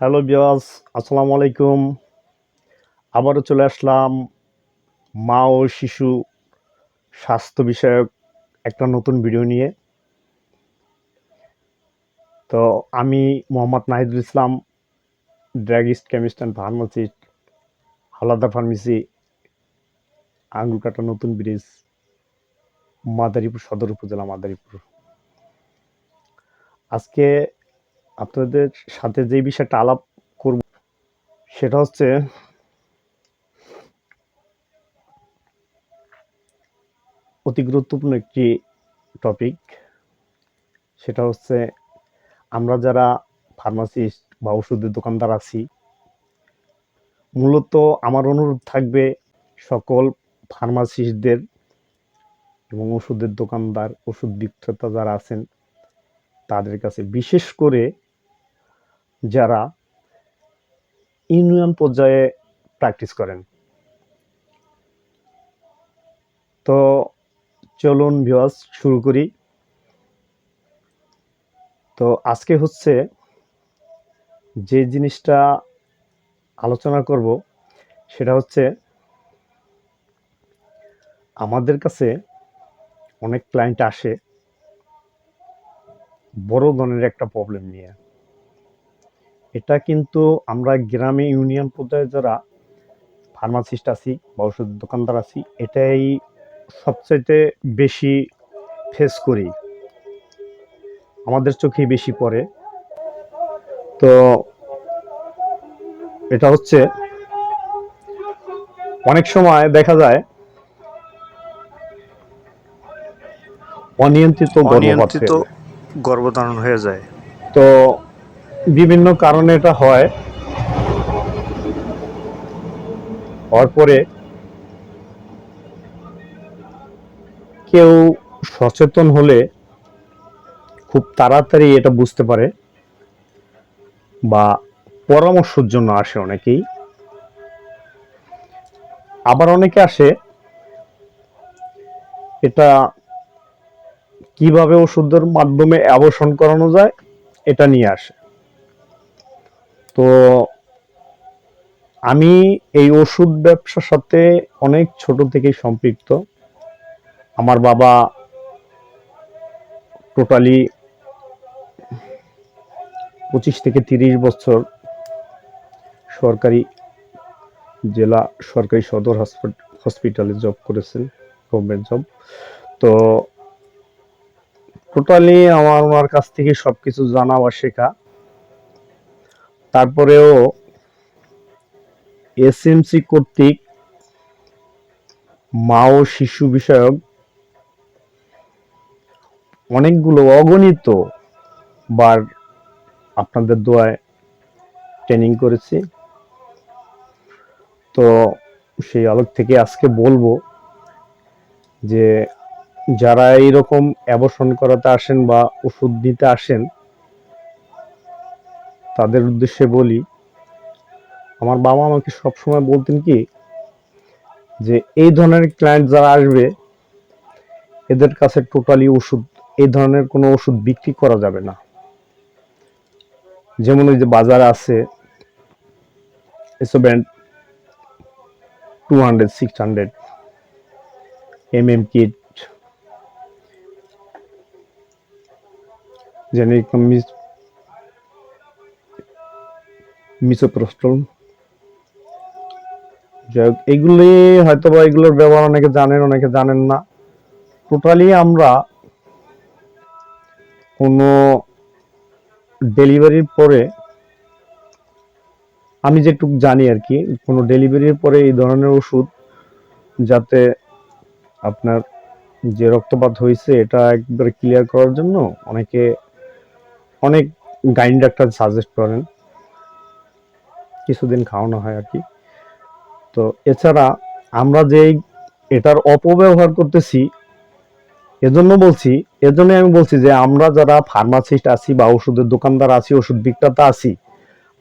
Hello বিয়াস আসসালামু আলাইকুম। আবারও চলে আসলাম মা ও শিশু স্বাস্থ্য বিষয়ক একটা নতুন ভিডিও নিয়ে। তো আমি Mohammad Nahidul Islam druggist chemist and pharmacist Halada pharmacy Angurkata নতুন ব্রিজ, মাদারীপুর সদর উপজেলা মাদারীপুর। আজকে আপনাদের সাথে যে বিষয়টা আলাপ করব, সেটা হচ্ছে অতি গুরুত্বপূর্ণ একটি টপিক সেটা হচ্ছে আমরা যারা ফার্মাসিস্ট বা ওষুধের দোকানদার আছি, মূলত আমার অনুরোধ থাকবে সকল ফার্মাসিস্টদের এবং ওষুধের দোকানদার, ওষুধ বিক্রেতা যারা আছেন, তাদের কাছে বিশেষ করে যারা ইউনিয়ন পর্যায়ে প্র্যাকটিস করেন। তো চলুন ভিওয়াস শুরু করি। তো আজকে হচ্ছে যে জিনিসটা আলোচনা করব, সেটা হচ্ছে আমাদের কাছে অনেক ক্লায়েন্ট আসে, বড় ধরনের একটা প্রবলেম নিয়ে। এটা কিন্তু আমরা গ্রামে ইউনিয়ন পর্যায়ে যারা ফার্মাসিস্ট আছি বা ওষুধ দোকানদার আছি এটাই সবচাইতে বেশি ফেস করি। আমাদের চোখেই বেশি পড়ে। তো এটা হচ্ছে অনেক সময় দেখা যায় অনিয়ন্ত্রিত গর্ভপাত। গর্ভধারণ হয়ে যায়। তো বিভিন্ন কারণে এটা হয়। হওয়ার পরে কেউ সচেতন হলে খুব তাড়াতাড়ি এটা বুঝতে পারে বা পরামর্শের জন্য আসে অনেকেই। আবার অনেকে আসে, এটা কীভাবে ওষুধের মাধ্যমে অ্যাবর্শন করানো যায় এটা নিয়ে আসে। তো আমি এই ওষুধ ব্যবসার সাথে অনেক ছোট থেকেই সম্পৃক্ত। আমার বাবা টোটালি পঁচিশ থেকে তিরিশ বছর সরকারি জেলা সরকারি সদর হসপিটালে জব করেছেন গভর্নমেন্ট জব তো টোটালি আমার ওনার কাছ থেকে সবকিছু জানা বা শেখা। তারপরেও এসএমসি কর্তৃক মা ও শিশু বিষয়ক অনেকগুলো অগণিত বার আপনাদের দোয়ায় ট্রেনিং করেছি। তো সেই আলোক থেকে আজকে বলব যে যারা এইরকম অ্যাবর্শন করাতে আসেন বা ওষুধ দিতে আসেন তাদের উদ্দেশ্যে বলি, আমার বাবা আমাকে সবসময় বলতেন কি, যে এই ধরনের ক্লায়েন্ট যারা আসবে, এদের কাছে টোটালি ওষুধ, এই ধরনের কোনো ওষুধ বিক্রি করা যাবে না। যেমন ওই যে বাজারে আছে এসব two hundred six hundred M M kit generic misoprostol যাই হোক, এগুলি হয়তো বা এগুলোর ব্যবহার অনেকে জানেন অনেকে জানেন না। টোটালি আমরা কোনো ডেলিভারির পরে আমি যেটুক জানি আর কি, কোনো ডেলিভারির পরে এই ধরনের ওষুধ যাতে আপনার যে রক্তপাত হয়েছে এটা একবারে ক্লিয়ার করার জন্য অনেকে অনেক গাইন ডাক্তার সাজেস্ট করেন। কিছুদিন খাওয়ানো হয় আর কি। তো এছাড়া আমরা যে এটার অপব্যবহার করতেছি, এজন্য বলছি এজন্য আমি বলছি যে আমরা যারা ফার্মাসিস্ট আছি বা ওষুধের দোকানদার আছি, ওষুধ বিক্রেতা আছি,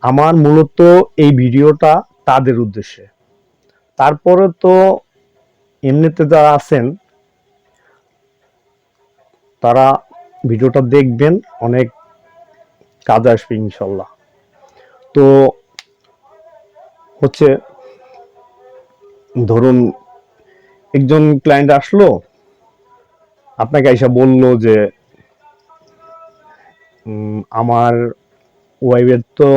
আমার মূলত এই ভিডিওটা তাদের উদ্দেশ্যে। তারপরে তো এমনিতে যারা আছেন, তারা ভিডিওটা দেখবেন, অনেক কাজ আসবে ইনশাল্লাহ। তো হচ্ছে, ধরুন, একজন ক্লায়েন্ট আসলো, আপনাকে এসে বলল যে আমার ওয়াইফের তো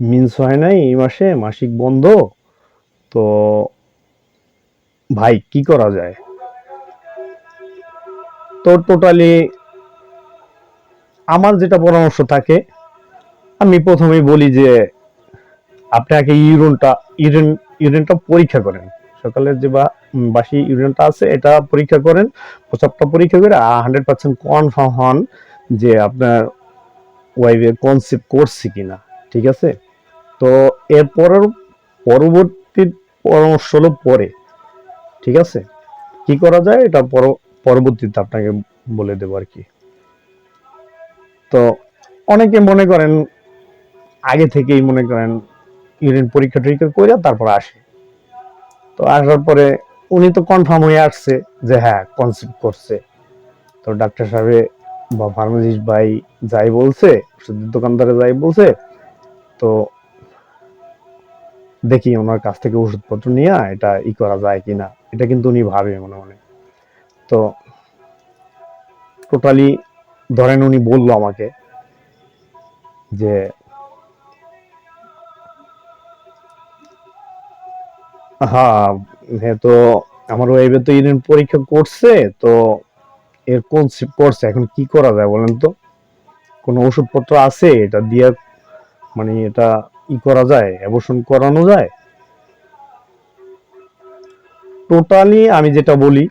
মিন্স হয় নাই এই মাসে, মাসিক বন্ধ, তো ভাই কি করা যায়? তো টোটালি আমার যেটা পরামর্শ থাকে, আমি প্রথমেই বলি যে আপনি আগে ইউরিনটা, ইউরিন, ইউরিনটা পরীক্ষা করেন। সকালের যে বা বাসি ইউরিনটা আছে, এটা পরীক্ষা করেন প্রসাবটা পরীক্ষা করে হান্ড্রেড পার্সেন্ট কনফার্ম হন যে আপনার ওয়াইফে কনসেপ্ট করছে কিনা, ঠিক আছে? তো এর পরের পরবর্তী পরামর্শ হলো পরে, ঠিক আছে? কি করা যায়? এটা পরবর্তীতে আপনাকে বলে দেবো আর কি। তো অনেকে মনে করেন, আগে থেকেই মনে করেন ইউরিন পরীক্ষা টরীক্ষা করে তারপর আসে। তো আসার পরে উনি তো কনফার্ম হয়ে আসছে যে হ্যাঁ কনসেপ্ট করছে। তো ডাক্তার সাহেব বা ফার্মাসিস্ট ভাই যাই বলছে, ওষুধের দোকানদারে যাই বলছে, তো দেখি ওনার কাছ থেকে ওষুধপত্র নিয়ে এটা ই করা যায় কিনা। এটা কিন্তু উনি ভাবে মনে মনে। তো টোটালি ধরেন উনি বলল আমাকে যে হ্যাঁ তো আমার ওয়াইফে তো ইউরিন পরীক্ষা করছে, তো এর কনসেপ্ট করছে? এখন কি করা যায় বলেন তো? কোনো ওষুধপত্র আছে? এটা দিয়ে মানে এটা ই করা যায় অ্যাবর্শন করানো যায়? টোটালি আমি যেটা বলি,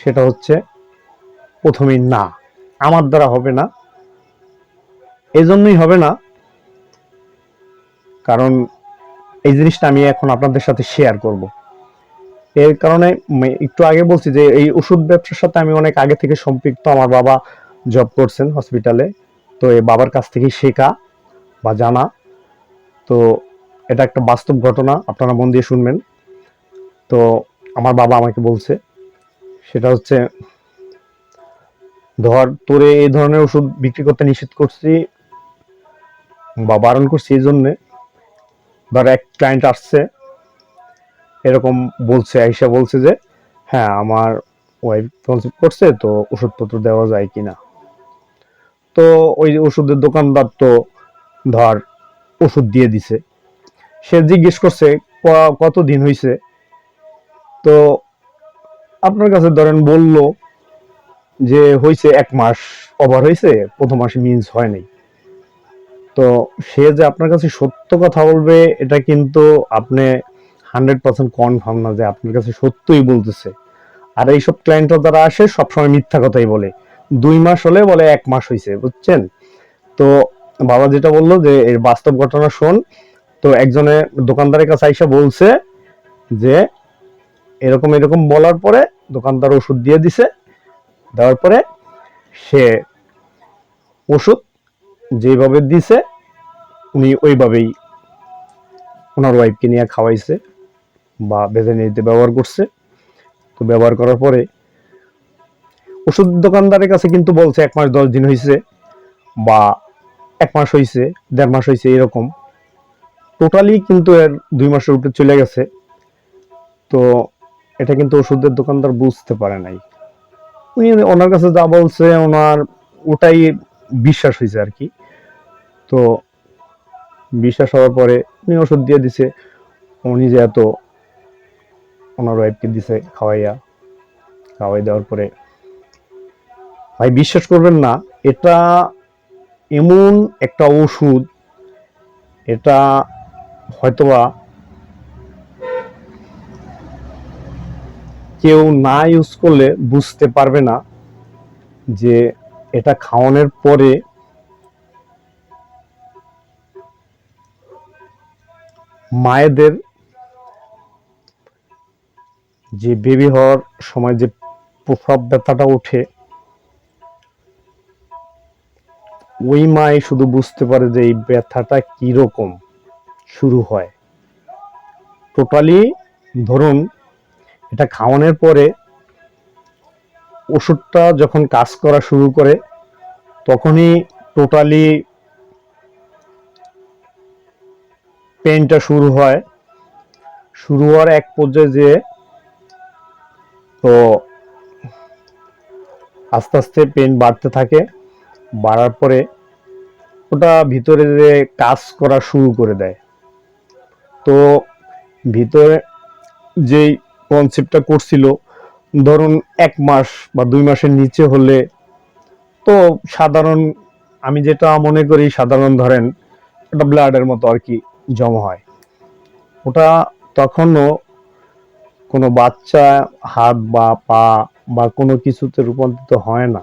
সেটা হচ্ছে প্রথমেই না। আমার দ্বারা হবে না। এই জন্যই হবে না। কারণ এই জিনিসটা আমি এখন আপনাদের সাথে শেয়ার করব। এর কারণে একটু আগে বলছি যে এই ওষুধ ব্যবসার সাথে আমি অনেক আগে থেকে সম্পৃক্ত। আমার বাবা জব করছেন হসপিটালে তো এই বাবার কাছ থেকেই শেখা বা জানা। তো এটা একটা বাস্তব ঘটনা, আপনারা মন দিয়ে শুনবেন। তো আমার বাবা আমাকে বলছে, সেটা হচ্ছে, ধর, তোরে এই ধরনের ওষুধ বিক্রি করতে নিষেধ করছি, বা বারণ করছি এই জন্যে ধর এক ক্লায়েন্ট আসছে, এরকম বলছে, আইসা বলছে যে হ্যাঁ আমার ওয়াইফ কনসেপ্ট করছে, তো ওষুধপত্র দেওয়া যায় কি না তো ওই ওষুধের দোকানদার তো ধর ওষুধ দিয়ে দিছে। সে জিজ্ঞেস করছে, "ক- কত দিন হয়েছে তো আপনার কাছে ধরেন বলল যে হয়েছে এক মাস ওভার হয়েছে প্রথম মাসে মিন্স হয় নাই। তো সে যে আপনার কাছে সত্য কথা বলবে, এটা কিন্তু আপনি হান্ড্রেড পার্সেন্ট কনফার্ম না যে আপনার কাছে সত্যই বলতেছে। আর এইসব ক্লায়েন্টরা যারা আসে, সবসময় মিথ্যা কথাই বলে। দুই মাস হলে বলে এক মাস হয়েছে বুঝছেন? তো বাবা যেটা বলল যে, এর বাস্তব ঘটনা শোন, তো একজনের দোকানদারের কাছে আইসা বলছে যে, এরকম এরকম বলার পরে দোকানদার ওষুধ দিয়ে দিছে, দেওয়ার পরে সে ওষুধ যেভাবে দিছে, উনি ওইভাবেই ওনার ওয়াইফকে নিয়ে খাওয়াইছে বা বেঁধে নিতে ব্যবহার করছে। তো ব্যবহার করার পরে ওষুধ দোকানদারের কাছে কিন্তু বলছে, এক মাস দশ দিন হয়েছে বা এক মাস হয়েছে দেড় মাস হয়েছে এরকম। টোটালি কিন্তু এর দুই মাসের উপরে চলে গেছে। তো এটা কিন্তু ওষুধের দোকানদার বুঝতে পারে নাই। উনি ওনার কাছে যা বলছে, ওনার ওটাই বিশ্বাস হয়েছে আর কি। তো বিশ্বাস হওয়ার পরে উনি ওষুধ দিয়ে দিছে। উনি যে এত ওনার ওয়াইফকে দিছে খাওয়াইয়া। খাওয়াই দেওয়ার পরে, ভাই বিশ্বাস করবেন না, এটা এমন একটা ওষুধ, এটা হয়তোবা কেউ না ইউজ করলে বুঝতে পারবে না যে এটা খাওয়ানোর পরে মায়েদের যে বেবি হওয়ার সময় যে প্রসব ব্যথাটা ওঠে, ওই মাই শুধু বুঝতে পারে যে এই ব্যথাটা কীরকম শুরু হয়। টোটালি ধরুন, এটা খাওয়ানোর পরে ওষুধটা যখন কাজ করা শুরু করে, তখনই টোটালি পেনটা শুরু হয়। শুরু হওয়ার এক পর্যায়ে যে তো আস্তে আস্তে পেন বাড়তে থাকে। বাড়ার পরে ওটা ভিতরে যে কাজ করা শুরু করে দেয়। তো ভিতরে যেই কনসেপ্টটা করছিল, ধরুন এক মাস বা দুই মাসের নিচে হলে তো সাধারণ, আমি যেটা মনে করি সাধারণ ধরেন একটা ব্লাডের মতো আর কি। জমা হয়। ওটা তখনও কোনো বাচ্চা হাত বা পা বা কোনো কিছুতে রূপান্তরিত হয় না।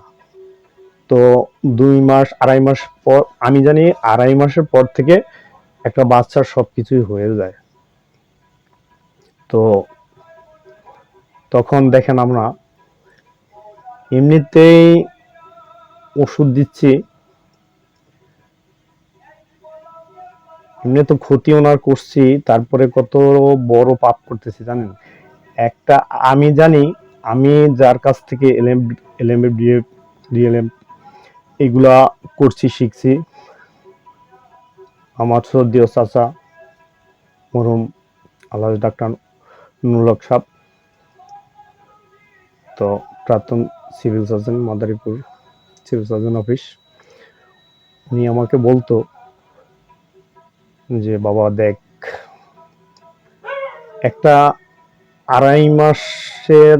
তো দুই মাস, আড়াই মাস পর, আমি জানি আড়াই মাসের পর থেকে একটা বাচ্চার সব কিছুই হয়ে যায়। তো তখন দেখেন আমরা, এমনিতেই ওষুধ দিচ্ছি এমনি তো ক্ষতি ওনার করছি, তারপরে কত বড় পাপ করতেছি জানেন? একটা, আমি জানি, আমি যার কাছ থেকে এলএম এলএম ডিএলএম এগুলা করছি, শিখছি। আমার শ্রদ্ধীয় চাচা, মরহুম আল্লাহ ডাক্তার নুরুলক সাহ তো প্রাক্তন civil surgeon Madaripur civil surgeon office, উনি আমাকে বলতো যে, বাবা, দেখ, একটা আড়াই মাসের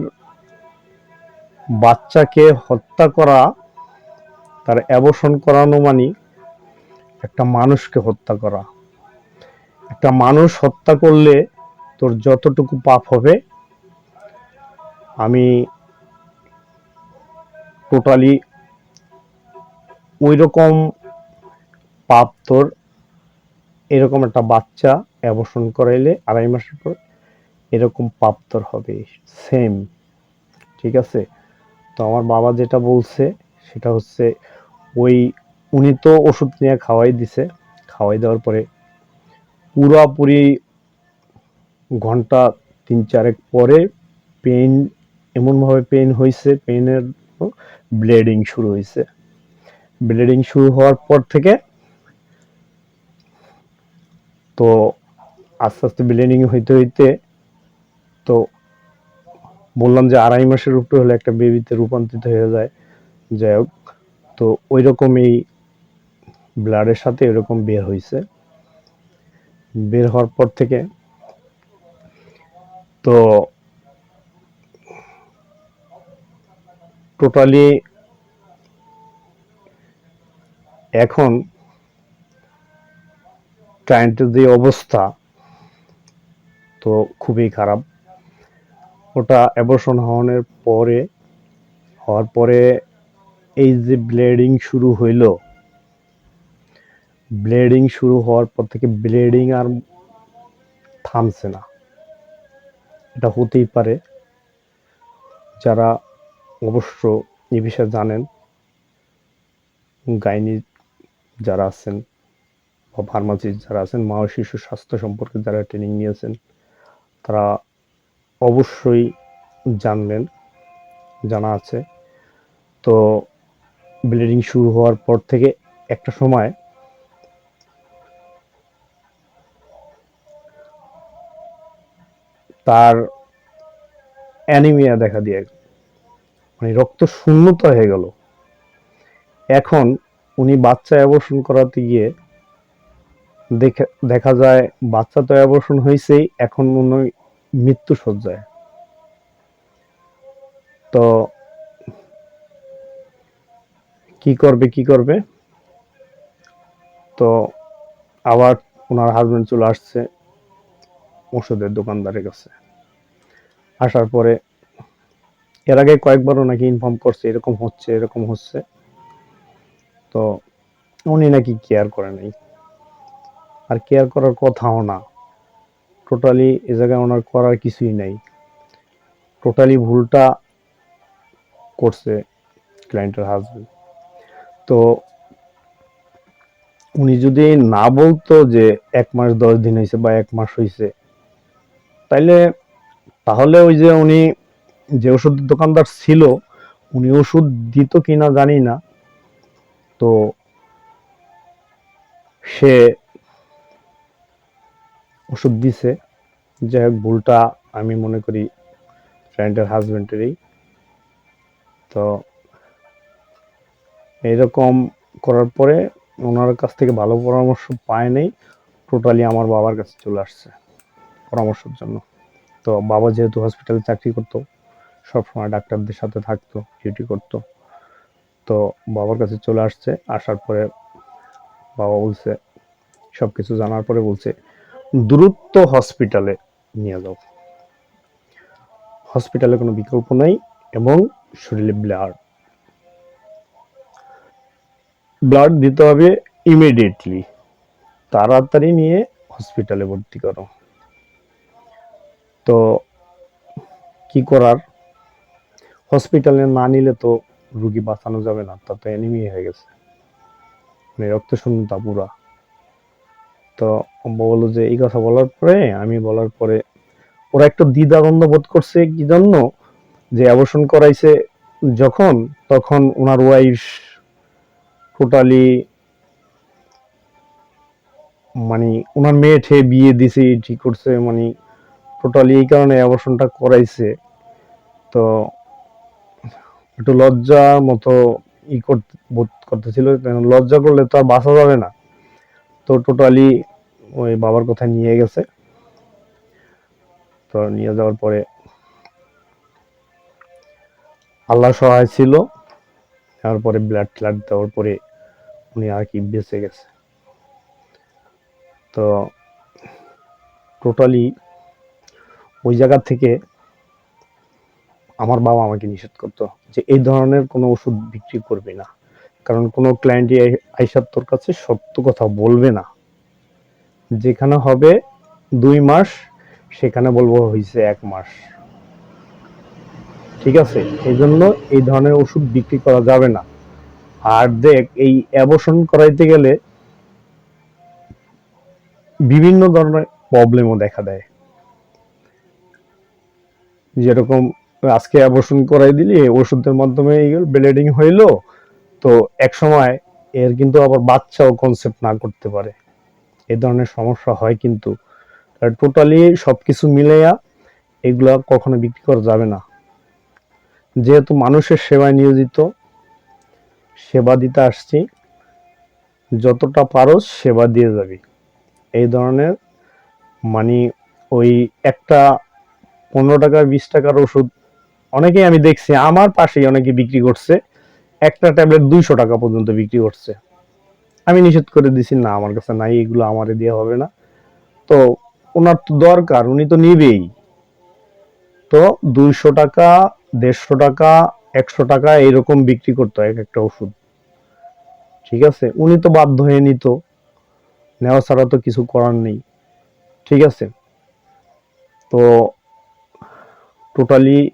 বাচ্চাকে হত্যা করা, তার অ্যাবর্শন করানো মানে একটা মানুষকে হত্যা করা। একটা মানুষ হত্যা করলে তোর যতটুকু পাপ হবে, আমি টোটালি ওই রকম পাপ তোর এরকম একটা বাচ্চা অ্যাবর্শন করাইলে আড়াই মাসের পর এরকম পাপ তোর হবে। সেম ঠিক আছে? তো আমার বাবা যেটা বলছে, সেটা হচ্ছে ওই, উনি তো ওষুধ নিয়ে খাওয়াই দিছে। খাওয়াই দেওয়ার পরে পুরোপুরি ঘণ্টা তিন চারেক পরে পেন এমনভাবে পেন হয়েছে পেনের ব্লিডিং শুরু হয়েছে ব্লিডিং শুরু হওয়ার পর থেকে তো আস্তে আস্তে ব্লিডিং হইতে হইতে তো বললাম যে আড়াই মাসের উপরে হলে একটা বেবিতে রূপান্তরিত হয়ে যায়। যাই হোক, তো ওই রকমই ব্লাডের সাথে এরকম বের হয়েছে বের হওয়ার পর থেকে তো টোটালি এখন ক্লায়েন্টের যে অবস্থা, তো খুবই খারাপ। ওটা অ্যাবর্শন হওয়ানোর পরে, হওয়ার পরে এই যে ব্লেডিং শুরু হইল ব্লেডিং শুরু হওয়ার পর থেকে ব্লেডিং আর থামছে না। এটা হতেই পারে। যারা অবশ্য এ বিষয়ে জানেন, গাইনি যারা আছেন বা ফার্মাসিস্ট যারা আছেন, মা ও শিশু স্বাস্থ্য সম্পর্কে যারা ট্রেনিং নিয়েছেন, তারা অবশ্যই জানবেন, জানা আছে তো ব্লিডিং শুরু হওয়ার পর থেকে একটা সময় তার অ্যানিমিয়া দেখা দিয়ে। মানে রক্ত শূন্যতা হয়ে গেল এখন উনি বাচ্চা অ্যাবর্শন করাতে গিয়ে দেখে, দেখা যায় বাচ্চা তো অ্যাবর্শন হয়েছেই, এখন উনি মৃত্যু সজ্জায় তো কি করবে কি করবে? তো আবার ওনার হাজব্যান্ড চলে আসছে ওষুধের দোকানদারের কাছে। আসার পরে এর আগে কয়েকবারও নাকি ইনফর্ম করছে, এরকম হচ্ছে এরকম হচ্ছে। তো উনি নাকি কেয়ার করে নাই। আর কেয়ার করার কথাও না। টোটালি এ জায়গায় ওনার করার কিছুই নাই। টোটালি ভুলটা করছে ক্লায়েন্টের হাজবেন্ড তো উনি যদি না বলতো যে এক মাস, দশ দিন হয়েছে বা এক মাস হয়েছে তাইলে তাহলে ওই যে উনি যে ওষুধের দোকানদার ছিল, উনি ওষুধ দিত কিনা জানি না। তো সে ওষুধ দিছে। যাই হোক ভুলটা আমি মনে করি ফ্রেন্ডের হাজবেন্ডেরই তো এইরকম করার পরে ওনার কাছ থেকে ভালো পরামর্শ পায় নাই। টোটালি আমার বাবার কাছে চলে আসছে পরামর্শের জন্য। তো বাবা যেহেতু হসপিটালে চাকরি করতো, সবসময় ডাক্তারদের সাথে থাকতো ডিউটি করতো। তো বাবার কাছে চলে আসছে। আসার পরে বাবা বলছে সব কিছু জানার পরে বলছে দ্রুত হসপিটালে নিয়ে যাও। হসপিটালে কোনো বিকল্প নাই এবং শরীরে ব্লাড ব্লাড দিতে হবে ইমিডিয়েটলি তাড়াতাড়ি নিয়ে হসপিটালে ভর্তি করো। তো কি করার? হসপিটালে না নিলে তো রুগী বাঁচানো যাবে না, তা তো এনিমি হয়ে গেছে। মানে রক্ত শূন্যতা পুরা। তো বলল যে, এই কথা বলার পরে, আমি বলার পরে ওরা একটু দ্বিধাদ্বন্দ্ব বোধ করছে, কি জন্য? যে অবসন করাইছে যখন, তখন ওনার ওয়াইফ টোটালি মানে ওনার মেয়ে ঠে বিয়ে দিছে ঠিক করছে মানে টোটালি এই কারণে অবসনটা করাইছে। তো একটু লজ্জা মতো ই করতে বোধ করতেছিল লজ্জা করলে তো আর বাঁচা যাবে না। তো টোটালি ওই বাবার কথা নিয়ে গেছে। তো নিয়ে যাওয়ার পরে আল্লাহ সহায় ছিল। তারপরে ব্লাড ট্লাড দেওয়ার পরে উনি আর কি বেঁচে গেছে। তো টোটালি ওই জায়গা থেকে আমার বাবা আমাকে নিষেধ করতো যে এই ধরনের কোনো ওষুধ বিক্রি করবে না। কারণ কোনো ক্লায়েন্টই আইসার তোর কাছে সত্য কথা বলবে না। যেখানে হবে দুই মাস, সেখানে বলব হয়েছে এক মাস। ঠিক আছে? এই জন্য এই ধরনের ওষুধ বিক্রি করা যাবে না। আর দেখ, এই অ্যাবর্শন করাইতে গেলে বিভিন্ন ধরনের প্রবলেমও দেখা দেয়। যেরকম আজকে অ্যাবর্শন করাই দিলি, ওষুধের মাধ্যমে ব্লিডিং হইল তো এক সময় এর কিন্তু আবার বাচ্চাও কনসেপ্ট না করতে পারে। এই ধরনের সমস্যা হয় কিন্তু। টোটালি সব কিছু মিলেয়া এগুলা কখনো বিক্রি করা যাবে না। যেহেতু মানুষের সেবায় নিয়োজিত, সেবা দিতে আসছি, যতটা পারো সেবা দিয়ে যাবি। এই ধরনের মানে ওই একটা পনেরো টাকার বিশ টাকার ওষুধ অনেকেই আমি দেখছি, আমার পাশেই অনেকে বিক্রি করছে। একটা ট্যাবলেট দুইশো টাকা পর্যন্ত বিক্রি করছে। আমি নিষেধ করে দিছি, না, আমার কাছে নাই, এগুলো আমারে দেওয়া হবে না। তো ওনার তো দরকার, উনি তো নিবেই। তো দুইশো টাকা, দেড়শো টাকা, একশো টাকা এরকম বিক্রি করতো এক একটা ওষুধ। ঠিক আছে? উনি তো বাধ্য হয়ে নিত। নেওয়া ছাড়া তো কিছু করার নেই। ঠিক আছে? তো টোটালি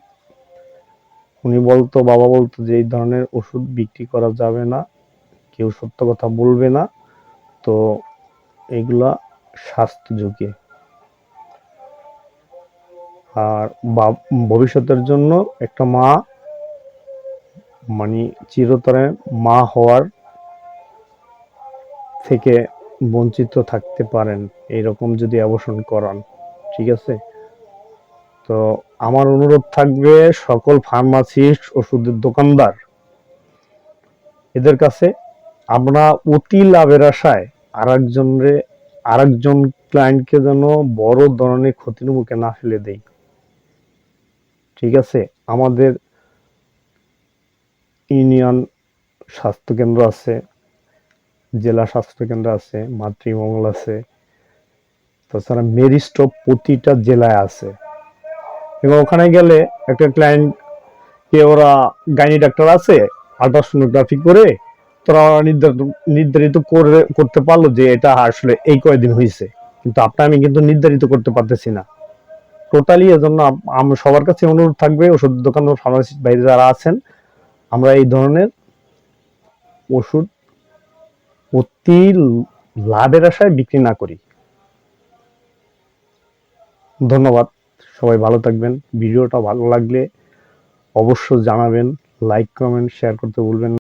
উনি বলতো, বাবা বলতো যে এই ধরনের ওষুধ বিক্রি করা যাবে না, কেউ সত্য কথা বলবে না। তো এগুলা স্বাস্থ্য ঝুঁকি। আর ভবিষ্যতের জন্য একটা মা মানে চিরতরে মা হওয়ার থেকে বঞ্চিত থাকতে পারেন, এইরকম যদি অবসান করান, ঠিক আছে? তো আমার অনুরোধ থাকবে সকল ফার্মাসিস্ট, ওষুধের দোকানদার, এদের কাছে আমরা অতি লাভের আশায় আর একজনরে আর একজন ক্লায়েন্টকে যেন বড় ধরনের ক্ষতির মুখে না ফেলে দেই। ঠিক আছে? আমাদের ইউনিয়ন স্বাস্থ্যকেন্দ্র আছে, জেলা স্বাস্থ্যকেন্দ্র আছে মাতৃমঙ্গল আছে, তাছাড়া মেরিস্টপ প্রতিটা জেলায় আছে। এবং ওখানে গেলে একটা ক্লায়েন্ট কে ওরা গাইনি ডাক্তার আছে আলট্রাসোনোগ্রাফি করে তোরা নির্ধারিত- করে, করতে পারল যে এটা আসলে এই কয়দিন হয়েছে কিন্তু আপনার আমি কিন্তু নির্ধারিত করতে পারতেছি না। টোটালি এজন্য আপ- আম- সবার কাছে অনুরোধ থাকবে, ওষুধ দোকান ও ফার্মাসিস্ট বাইরে যারা আছেন, আমরা এই ধরনের ওষুধ অতি লাভের আশায় বিক্রি না করি। ধন্যবাদ। সবাই ভালো থাকবেন। ভিডিওটা ভালো লাগলে অবশ্য জানাবেন লাইক কমেন্ট শেয়ার করতে ভুলবেন